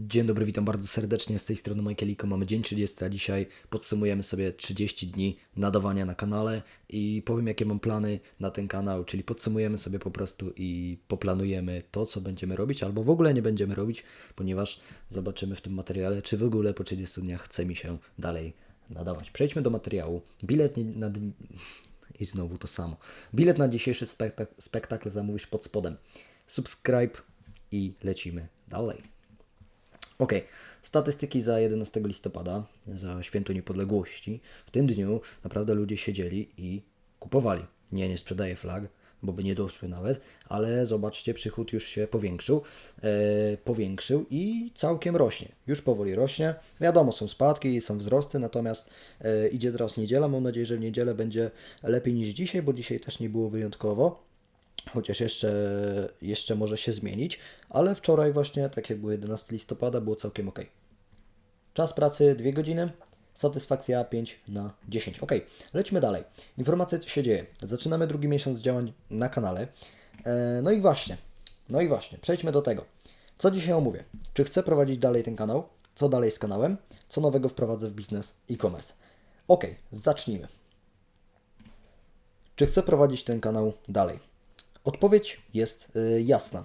Dzień dobry, witam bardzo serdecznie. Z tej strony Michaeliko. Mamy dzień 30, a dzisiaj podsumujemy sobie 30 dni nadawania na kanale i powiem, jakie mam plany na ten kanał, czyli podsumujemy sobie po prostu i poplanujemy to, co będziemy robić, albo w ogóle nie będziemy robić, ponieważ zobaczymy w tym materiale, czy w ogóle po 30 dniach chce mi się dalej nadawać. Przejdźmy do materiału. Bilet na. I znowu to samo. Bilet na dzisiejszy spektak- spektakl zamówisz pod spodem. Subscribe i lecimy dalej. Ok, statystyki za 11 listopada, za święto niepodległości. W tym dniu naprawdę ludzie siedzieli i kupowali. Nie, nie sprzedaję flag, bo by nie doszły nawet, ale zobaczcie, przychód już się powiększył, e, powiększył i całkiem rośnie. Już powoli rośnie. Wiadomo, są spadki, są wzrosty, natomiast e, idzie teraz niedziela. Mam nadzieję, że w niedzielę będzie lepiej niż dzisiaj, bo dzisiaj też nie było wyjątkowo chociaż jeszcze, jeszcze może się zmienić, ale wczoraj właśnie, tak jak było 11 listopada, było całkiem ok. Czas pracy 2 godziny, satysfakcja 5 na 10. Ok, lećmy dalej. Informacje, co się dzieje. Zaczynamy drugi miesiąc działań na kanale. E, No i właśnie, no i właśnie, przejdźmy do tego. Co dzisiaj omówię? Czy chcę prowadzić dalej ten kanał? Co dalej z kanałem? Co nowego wprowadzę w biznes e-commerce? Ok, zacznijmy. Czy chcę prowadzić ten kanał dalej? Odpowiedź jest y, jasna.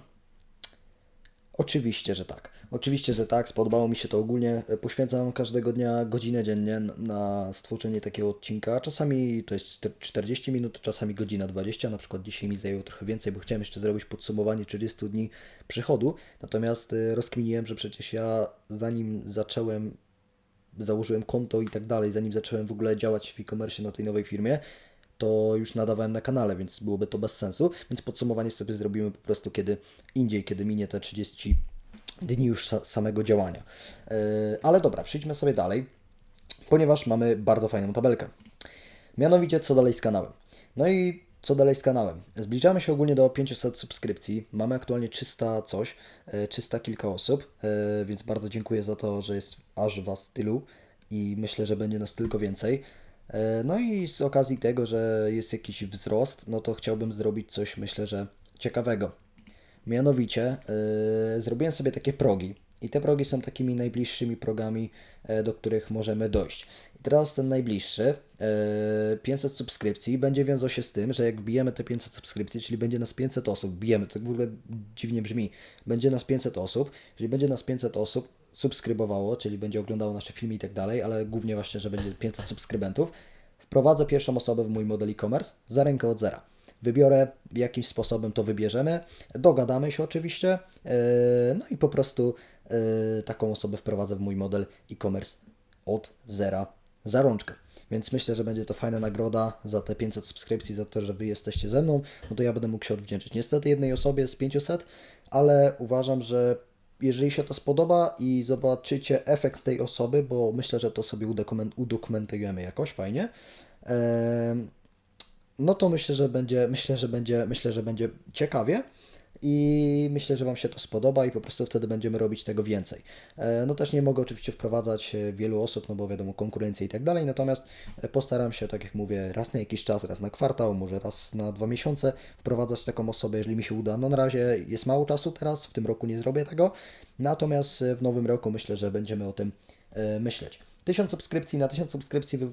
Oczywiście, że tak. Oczywiście, że tak. Spodobało mi się to ogólnie. Y, Poświęcam każdego dnia godzinę dziennie na stworzenie takiego odcinka. Czasami to jest czter- 40 minut, czasami godzina 20. Na przykład dzisiaj mi zajęło trochę więcej, bo chciałem jeszcze zrobić podsumowanie 30 dni przychodu. Natomiast y, rozkminiłem, że przecież ja zanim zacząłem założyłem konto i tak dalej, zanim zacząłem w ogóle działać w e-commerce na tej nowej firmie, to już nadawałem na kanale, więc byłoby to bez sensu. Więc podsumowanie sobie zrobimy po prostu kiedy indziej, kiedy minie te 30 dni już sa- samego działania. Yy, ale dobra, przejdźmy sobie dalej, ponieważ mamy bardzo fajną tabelkę. Mianowicie, co dalej z kanałem. No i co dalej z kanałem? Zbliżamy się ogólnie do 500 subskrypcji. Mamy aktualnie 300 coś, e, 300 kilka osób, e, więc bardzo dziękuję za to, że jest aż Was tylu i myślę, że będzie nas tylko więcej. E, No i z okazji tego, że jest jakiś wzrost, no to chciałbym zrobić coś, myślę, że ciekawego. Mianowicie yy, zrobiłem sobie takie progi i te progi są takimi najbliższymi progami, e, do których możemy dojść. I teraz ten najbliższy, e, 500 subskrypcji, będzie wiązał się z tym, że jak bijemy te 500 subskrypcji, czyli będzie nas 500 osób, bijemy, to w ogóle dziwnie brzmi, będzie nas 500 osób, jeżeli będzie nas 500 osób subskrybowało, czyli będzie oglądało nasze filmy i tak dalej, ale głównie właśnie, że będzie 500 subskrybentów, wprowadzę pierwszą osobę w mój model e-commerce za rękę od zera. Wybiorę, jakimś sposobem to wybierzemy, dogadamy się oczywiście, yy, no i po prostu yy, taką osobę wprowadzę w mój model e-commerce od zera za rączkę. Więc myślę, że będzie to fajna nagroda za te 500 subskrypcji, za to, że Wy jesteście ze mną, no to ja będę mógł się odwdzięczyć. Niestety jednej osobie z 500, ale uważam, że jeżeli się to spodoba i zobaczycie efekt tej osoby, bo myślę, że to sobie udokument- udokumentujemy jakoś fajnie, no to myślę, że będzie, myślę, że będzie, myślę, że będzie ciekawie i myślę, że Wam się to spodoba i po prostu wtedy będziemy robić tego więcej. E, No też nie mogę oczywiście wprowadzać e, wielu osób, no bo wiadomo, konkurencja i tak dalej, natomiast e, postaram się, tak jak mówię, raz na jakiś czas, raz na kwartał, może raz na dwa miesiące wprowadzać taką osobę, jeżeli mi się uda. No na razie jest mało czasu teraz, w tym roku nie zrobię tego, natomiast w nowym roku myślę, że będziemy o tym myśleć. 1000 subskrypcji, na 1000 subskrypcji wy,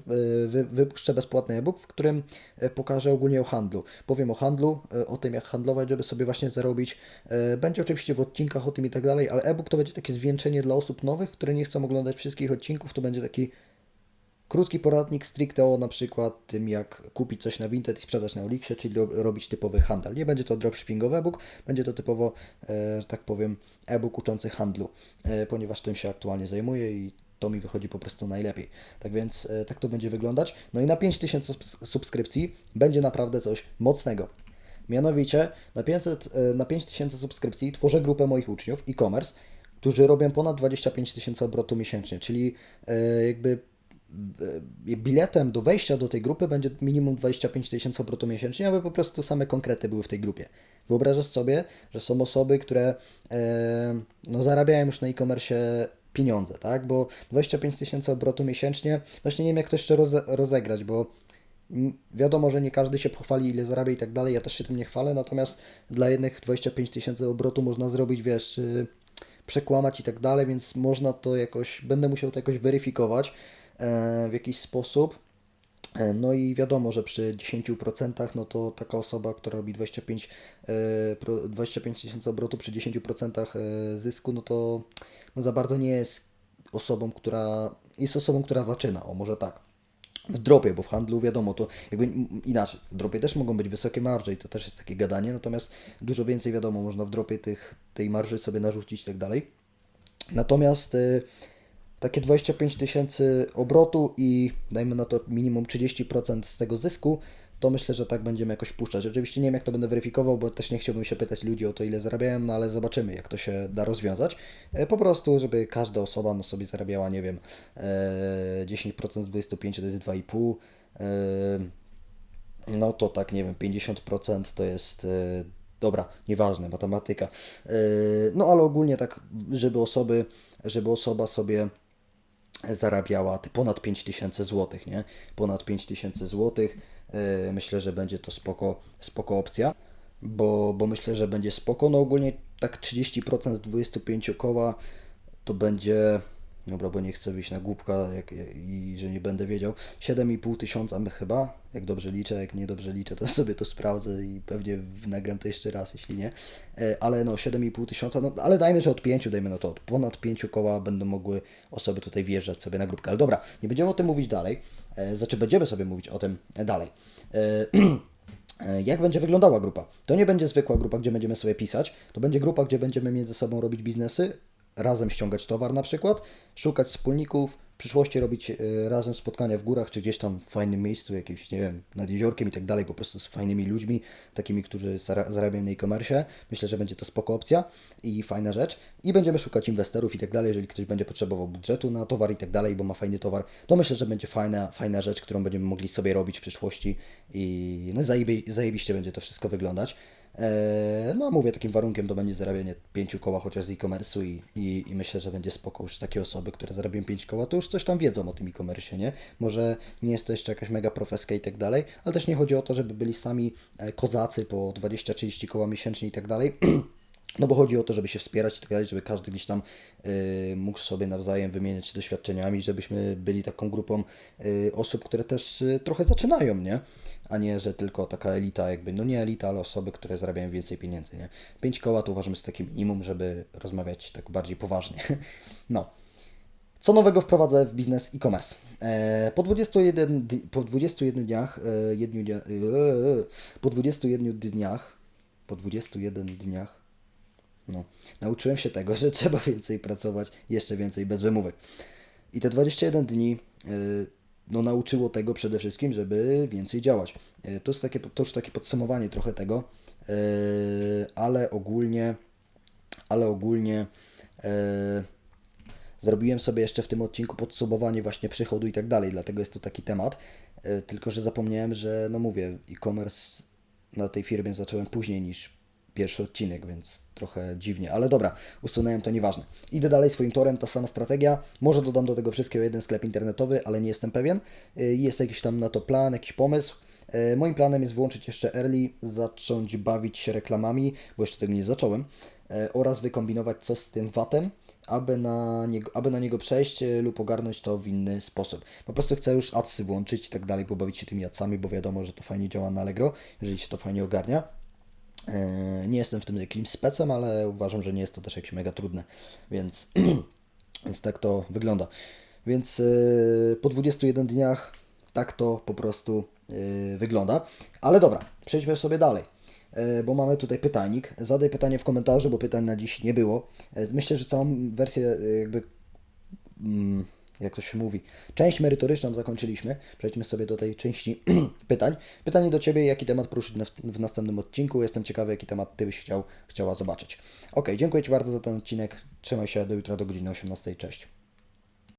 wy, wypuszczę bezpłatny e-book, w którym e, pokażę ogólnie o handlu. Powiem o handlu, e, o tym jak handlować, żeby sobie właśnie zarobić. E, Będzie oczywiście w odcinkach o tym i tak dalej, ale e-book to będzie takie zwieńczenie dla osób nowych, które nie chcą oglądać wszystkich odcinków. To będzie taki krótki poradnik stricte o na przykład tym, jak kupić coś na Vinted i sprzedać na Olixie, czyli ro- robić typowy handel. Nie będzie to dropshippingowy e-book, będzie to typowo, że tak powiem, e-book uczący handlu, ponieważ tym się aktualnie zajmuję i to mi wychodzi po prostu najlepiej. Tak więc e, tak to będzie wyglądać. No i na 5000 subs- subskrypcji będzie naprawdę coś mocnego. Mianowicie na, 500, e, na 5000 subskrypcji tworzę grupę moich uczniów e-commerce, którzy robią ponad 25 tysięcy obrotu miesięcznie, czyli e, jakby biletem do wejścia do tej grupy będzie minimum 25 tysięcy obrotu miesięcznie, aby po prostu same konkrety były w tej grupie. Wyobrażasz sobie, że są osoby, które no, zarabiają już na e-commerce pieniądze, tak? Bo 25 tysięcy obrotu miesięcznie, właśnie nie wiem jak to jeszcze roze, rozegrać, bo wiadomo, że nie każdy się pochwali ile zarabia i tak dalej, ja też się tym nie chwalę, natomiast dla jednych 25 tysięcy obrotu można zrobić, wiesz, y, przekłamać i tak dalej, więc można to jakoś, będę musiał to jakoś weryfikować e, w jakiś sposób. E, No i wiadomo, że przy 10% no to taka osoba, która robi 25, e, pro- 25 tysięcy obrotu przy 10% e, zysku, no to no za bardzo nie jest osobą, która jest osobą, która zaczyna, o może tak. W dropie, bo w handlu wiadomo, to jakby inaczej. W dropie też mogą być wysokie marże i to też jest takie gadanie, natomiast dużo więcej wiadomo, można w dropie tych, tej marży sobie narzucić i tak dalej. Natomiast takie 25 tysięcy obrotu i dajmy na to minimum 30% z tego zysku, to myślę, że tak będziemy jakoś puszczać. Oczywiście nie wiem, jak to będę weryfikował, bo też nie chciałbym się pytać ludzi o to, ile zarabiają, no ale zobaczymy, jak to się da rozwiązać. E, Po prostu, żeby każda osoba no, sobie zarabiała, nie wiem, e, 10% z 25 to jest 2,5. e, no to tak, nie wiem, 50% to jest. e, Dobra, nieważne, matematyka. E, No ale ogólnie tak, żeby osoby, żeby osoba sobie zarabiała ponad 5000 zł, nie? Ponad 5000 zł. E, Myślę, że będzie to spoko, spoko opcja, bo, bo myślę, że będzie spoko. No ogólnie tak 30% z 25 koła to będzie, dobra, bo nie chcę wyjść na głupka jak, i że nie będę wiedział, 7,5 tysiąca chyba, jak dobrze liczę, jak nie dobrze liczę, to sobie to sprawdzę i pewnie nagram to jeszcze raz, jeśli nie, E, ale no 7,5 tysiąca, no ale dajmy, że od 5, dajmy na to, od ponad 5 koła będą mogły osoby tutaj wjeżdżać sobie na grupkę, ale dobra, nie będziemy o tym mówić dalej, e, znaczy będziemy sobie mówić o tym dalej. E, E, Jak będzie wyglądała grupa? To nie będzie zwykła grupa, gdzie będziemy sobie pisać. To będzie grupa, gdzie będziemy między sobą robić biznesy, razem ściągać towar na przykład, szukać wspólników, w przyszłości robić e, razem spotkania w górach, czy gdzieś tam w fajnym miejscu, jakimś, nie wiem, nad jeziorkiem i tak dalej, po prostu z fajnymi ludźmi, takimi, którzy zara- zarabiają na e-commerce. Myślę, że będzie to spoko opcja i fajna rzecz. I będziemy szukać inwestorów i tak dalej, jeżeli ktoś będzie potrzebował budżetu na towar i tak dalej, bo ma fajny towar, to myślę, że będzie fajna, fajna rzecz, którą będziemy mogli sobie robić w przyszłości i no, zajebie, zajebiście będzie to wszystko wyglądać. Eee, no mówię, takim warunkiem to będzie zarabianie 5 koła chociaż z e-commerce'u i, i, i myślę, że będzie spoko już takie osoby, które zarabiają 5 koła, to już coś tam wiedzą o tym e-commerce, nie? Może nie jest to jeszcze jakaś mega profeska i tak dalej, ale też nie chodzi o to, żeby byli sami e, kozacy po 20-30 koła miesięcznie i tak dalej. No bo chodzi o to, żeby się wspierać i tak dalej, żeby każdy gdzieś tam y, mógł sobie nawzajem wymieniać się doświadczeniami, żebyśmy byli taką grupą y, osób, które też y, trochę zaczynają, nie? A nie, że tylko taka elita, jakby, no nie elita, ale osoby, które zarabiają więcej pieniędzy, nie? Pięć koła to uważam jest takie minimum, żeby rozmawiać tak bardziej poważnie. No. Co nowego wprowadzę w biznes e-commerce? E, Po 21, dni- po 21 dniach, e, jedniu e, po 21 dniach, po 21 dniach, no, nauczyłem się tego, że trzeba więcej pracować, jeszcze więcej bez wymówek. I te 21 dni y, no, nauczyło tego przede wszystkim, żeby więcej działać. Y, To, jest takie, to już takie podsumowanie trochę tego, y, ale ogólnie, ale ogólnie zrobiłem sobie jeszcze w tym odcinku podsumowanie właśnie przychodu i tak dalej, dlatego jest to taki temat. Tylko, że zapomniałem, że no mówię, e-commerce na tej firmie zacząłem później niż pierwszy odcinek, więc trochę dziwnie, ale dobra, usunąłem to, nieważne. Idę dalej swoim torem, ta sama strategia. Może dodam do tego wszystkiego jeden sklep internetowy, ale nie jestem pewien. Y, Jest jakiś tam na to plan, jakiś pomysł. Y, Moim planem jest włączyć jeszcze early, zacząć bawić się reklamami, bo jeszcze tego nie zacząłem, y, oraz wykombinować coś z tym VAT-em, aby na, niego, aby na niego przejść lub ogarnąć to w inny sposób. Po prostu chcę już adsy włączyć i tak dalej, pobawić się tymi adsami, bo wiadomo, że to fajnie działa na Allegro, jeżeli się to fajnie ogarnia. E, Nie jestem w tym jakimś specem, ale uważam, że nie jest to też jakieś mega trudne, więc, więc tak to wygląda. Więc e, po 21 dniach tak to po prostu e, wygląda. Ale dobra, przejdźmy sobie dalej, bo mamy tutaj pytajnik. Zadaj pytanie w komentarzu, bo pytań na dziś nie było. Myślę, że całą wersję jakby mm, jak to się mówi, część merytoryczną zakończyliśmy. Przejdźmy sobie do tej części pytań. Pytanie do Ciebie, jaki temat poruszyć w następnym odcinku. Jestem ciekawy, jaki temat Ty byś chciał, chciała zobaczyć. Ok, dziękuję Ci bardzo za ten odcinek. Trzymaj się do jutra do godziny 18. Cześć.